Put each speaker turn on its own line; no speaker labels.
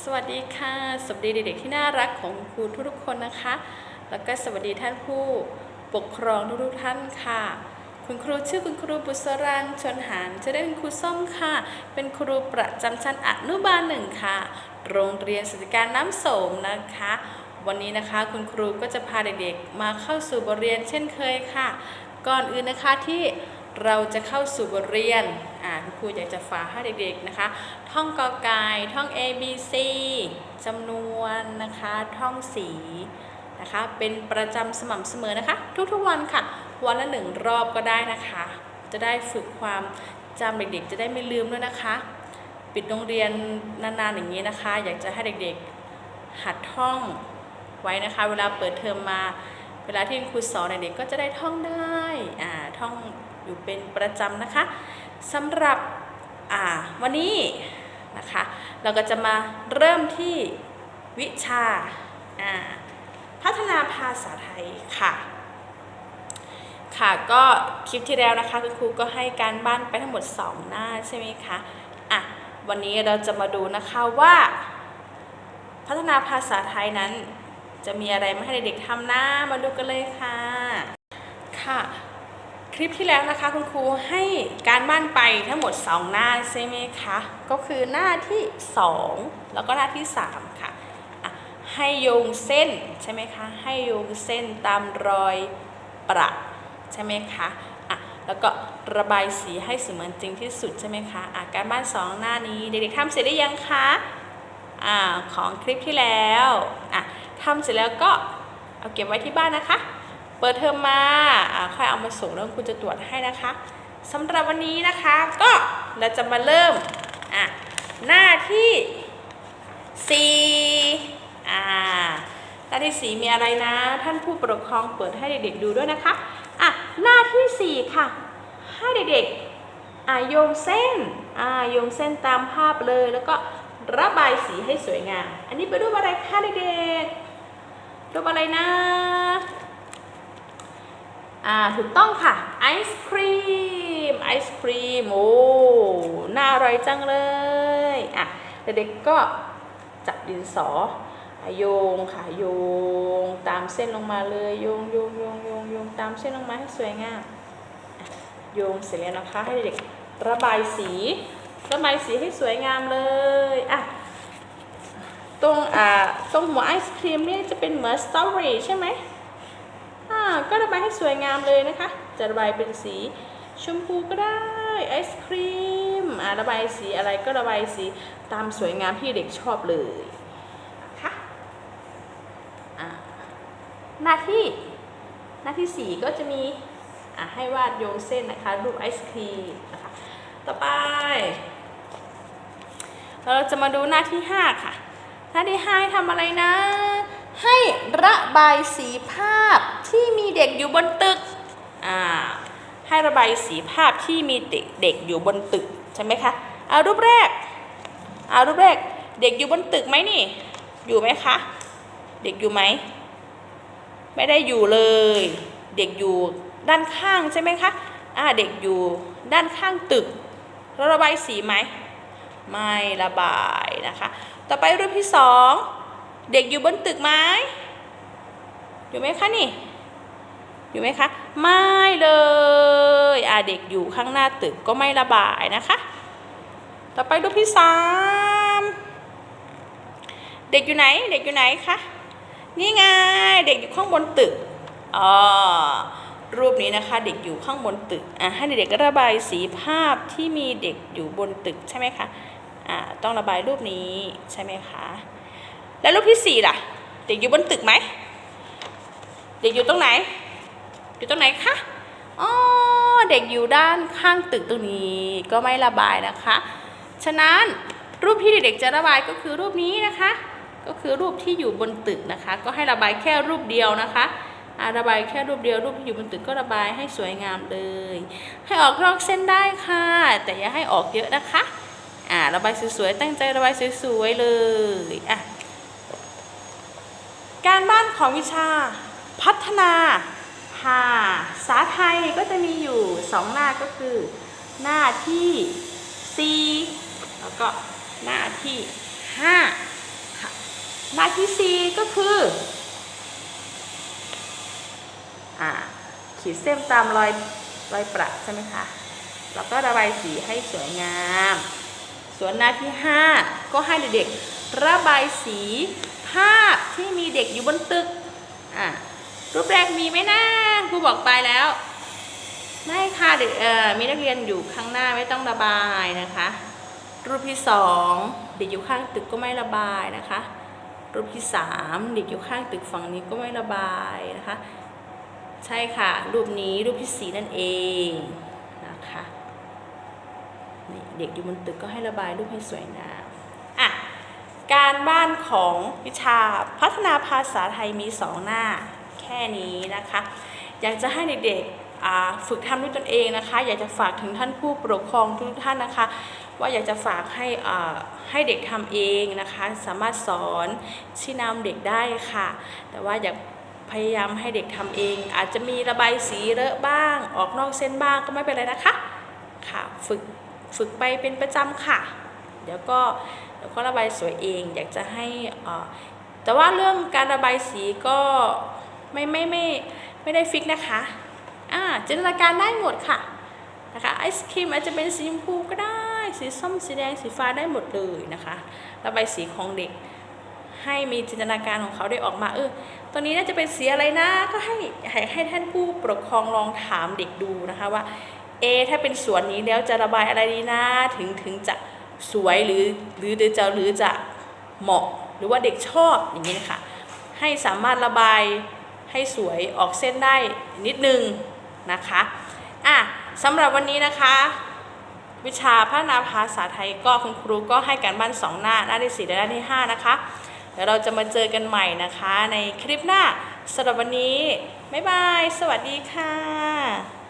สวัสดีค่ะ สวัสดีเด็กๆที่น่ารักของครูทุกๆคนนะคะ แล้วก็สวัสดีท่านผู้ปกครองทุกๆท่านค่ะ คุณครูชื่อคุณครูบุษรังชนหานจะได้เป็นครูส้มค่ะ เป็นครูประจำชั้นอนุบาลหนึ่งค่ะ โรงเรียนสติการน้ำโสมนะคะ วันนี้นะคะคุณครูก็จะพาเด็กๆมาเข้าสู่บทเรียนเช่นเคยค่ะ ก่อนอื่นนะคะที่ เราจะเข้าสู่บทเรียน อ่าคุณครูอยากจะฝากให้เด็กๆนะคะ ท่องกอไก่ท่อง A B C จำนวนนะคะ ท่องสีนะคะ เป็นประจำสม่ำเสมอนะคะ ทุกๆวันค่ะ วันละหนึ่งรอบก็ได้นะคะ จะได้ฝึกความจำเด็กๆ จะได้ไม่ลืมด้วยนะคะ ปิดโรงเรียนนานๆอย่างนี้นะคะ อยากจะให้เด็กๆ หัดท่องไว้นะคะ เวลาเปิดเทอมมา เวลาที่คุณครูสอนเด็กๆก็จะได้ท่องได้ อ่า ท่อง อยู่เป็นประจำนะคะสำหรับวันนี้นะคะ เราก็จะมาเริ่มที่วิชาอ่าพัฒนาภาษาไทยค่ะค่ะก็คลิปที่แล้วนะคะคุณครูก็ให้การบ้านไปทั้งหมด 2 หน้าใช่ไหมคะอะวันนี้เราจะมาดูนะคะว่า พัฒนาภาษาไทยนั้น จะมีอะไรมาให้เด็กๆทำนะมาดูกันเลยค่ะค่ะ คลิปที่แล้วนะคะคุณครูให้การบ้านไปทั้งหมด 2 หน้าใช่ไหมคะ ก็คือหน้าที่ 2 แล้วก็หน้าที่ 3ค่ะอะ ให้โยงเส้นใช่ไหมคะ ให้โยงเส้นตามรอยประใช่ไหมคะอะแล้วก็ระบายสีให้เสมือนจริงที่สุดใช่ไหมคะอะการบ้าน 2 หน้านี้เด็กๆทำเสร็จได้ยังคะอ่าของคลิปที่แล้วอะทำเสร็จแล้วก็เอาเก็บไว้ที่บ้านนะคะ เปิดเทอมมาค่อยเอามาส่งแล้วคุณจะตรวจให้นะคะสำหรับวันนี้นะคะก็เราจะมาเริ่มอะหน้าที่4อ่าหน้าที่สี่มีอะไรนะ ท่านผู้ปกครองเปิดให้เด็กๆดูด้วยนะคะอะหน้าที่สี่ค่ะให้เด็กๆอ่าโยงเส้นอ่าโยงเส้นตามภาพเลยแล้วก็ระบายสีให้สวยงาม อันนี้เป็นรูปอะไรคะเด็กๆรูปอะไรนะ อ่าถูกต้องค่ะไอศครีมไอศครีมโอ้น่าอร่อยจังเลยอะเด็กๆก็จับดินสอโยงค่ะโยงตามเส้นลงมาเลยโยงโยงโยงโยงโยงตามเส้นลงมาให้สวยงามโยงเสร็จแล้วนะคะให้เด็กระบายสีระบายสีให้สวยงามเลยอะตรงอ่าตรงหัวไอศครีมนี่จะเป็นเหมือนสตรอเบอรี่ใช่ไหม ก็ระบายให้สวยงามเลยนะคะ จะระบายเป็นสีชมพูก็ได้ไอศครีมอ่าระบายสีอะไรก็ระบายสีตามสวยงามที่เด็กชอบเลยนะคะอ่าหน้าที่หน้าที่สี่ก็จะมีอ่าให้วาดโยงเส้นนะคะรูปไอศครีมนะคะต่อไป เราจะมาดูหน้าที่ห้าค่ะหน้าที่ห้าทำอะไรนะ ให้ระบายสีภาพที่มีเด็กอยู่บนตึก อ่า ให้ระบายสีภาพที่มีเด็กเด็กอยู่บนตึกใช่ไหมคะเอารูปแรกเอารูปแรก เด็กอยู่บนตึกไหมนี่ อยู่ไหมคะ เด็กอยู่ไหม ไม่ได้อยู่เลย เด็กอยู่ด้านข้างใช่ไหมคะ อ่า เด็กอยู่ด้านข้างตึกเราระบายสีไหม ไม่ระบายนะคะ ต่อไปรูปที่สอง เด็กอยู่บนตึกไหมอยู่ไหมคะนี่ อยู่ไหมคะไม่เลยอ่าเด็กอยู่ข้างหน้าตึกก็ไม่ระบายนะคะ ต่อไปรูปที่สามเด็กอยู่ไหน เด็กอยู่ไหนคะนี่ไงเด็กอยู่ข้างบนตึกอ๋อรูปนี้นะคะเด็กอยู่ข้างบนตึกอะให้เด็กๆระบายสีภาพที่มีเด็กอยู่บนตึกใช่ไหมคะอ่าต้องระบายรูปนี้ใช่ไหมคะ แล้วรูปที่สี่ล่ะ เด็กอยู่บนตึกไหม เด็กอยู่ตรงไหน อยู่ตรงไหนคะอ๋อเด็กอยู่ด้านข้างตึกตรงนี้ก็ไม่ระบายนะคะ ฉะนั้นรูปที่เด็กๆจะระบายก็คือรูปนี้นะคะ ก็คือรูปที่อยู่บนตึกนะคะ ก็ให้ระบายแค่รูปเดียวนะคะระบายแค่รูปเดียวรูปที่อยู่บนตึกก็ระบายให้สวยงามเลย ให้ออกนอกเส้นได้ค่ะ แต่อย่าให้ออกเยอะนะคะอ่าระบายสวยๆตั้งใจระบายสวยๆเลยอะ การบ้านของวิชาพัฒนาภาษาไทยก็จะมีอยู่สองหน้าก็คือ หน้าที่ 4 แล้วก็หน้าที่ 5 หน้าที่สี่ก็คืออ่าขีดเส้นตามรอยรอยประใช่ไหมคะแล้วก็ระบายสีให้สวยงาม ส่วนหน้าที่ 5 ก็ให้เด็กๆระบายสี ภาพที่มีเด็กอยู่บนตึกอะรูปแรกมีไหมนะครูบอกไปแล้วไม่ค่ะเด็กเออมีนักเรียนอยู่ข้างหน้าไม่ต้องระบายนะคะ รูปที่สองเด็กอยู่ข้างตึกก็ไม่ระบายนะคะ รูปที่สามเด็กอยู่ข้างตึกฝั่งนี้ก็ไม่ระบายนะคะ ใช่ค่ะ รูปนี้รูปที่สี่นั่นเองนะคะนี่เด็กอยู่บนตึกก็ให้ระบายรูปให้สวยงาม การบ้านของวิชาพัฒนาภาษาไทยมีสองหน้าแค่นี้นะคะ อยากจะให้เด็กๆฝึกทำด้วยตนเองนะคะ อยากจะฝากถึงท่านผู้ปกครองทุกท่านนะคะ ว่าอยากจะฝากให้ให้เด็กทำเองนะคะ สามารถสอนชี้นำเด็กได้ค่ะ แต่ว่าอยากพยายามให้เด็กทำเอง อาจจะมีระบายสีเลอะบ้าง ออกนอกเส้นบ้างก็ไม่เป็นไรนะคะค่ะฝึกฝึกไปเป็นประจำค่ะ เดี๋ยวก็ เดี๋ยวก็ระบายสวยเอง อยากจะให้อ่าแต่ว่าเรื่องการระบายสีก็ไม่ไม่ไม่ไม่ได้ฟิกนะคะอ่าจินตนาการได้หมดค่ะนะคะไอศครีมอาจจะเป็นสีชมพูก็ได้ สีส้มสีแดงสีฟ้าได้หมดเลยนะคะระบายสีของเด็ก ให้มีจินตนาการของเขาได้ออกมาเออตัวนี้น่าจะเป็นสีอะไรนะก็ให้ให้ให้ท่านผู้ปกครองลองถามเด็กดูนะคะว่าเอถ้าเป็นสวนนี้แล้วจะระบายอะไรดีนะถึงถึงจะ สวยหรือหรือจะหรือจะเหมาะหรือว่าเด็กชอบอย่างนี้นะคะให้สามารถระบายให้สวยออกเส้นได้นิดนึงนะคะอะสำหรับวันนี้นะคะ วิชาพัฒนาภาษาไทยก็คุณครูก็ให้การบ้านสองหน้าหน้าที่สี่และหน้าที่ห้านะคะเดี๋ยวเราจะมาเจอกันใหม่นะคะในคลิปหน้าสำหรับวันนี้ บ๊ายบาย สวัสดีค่ะ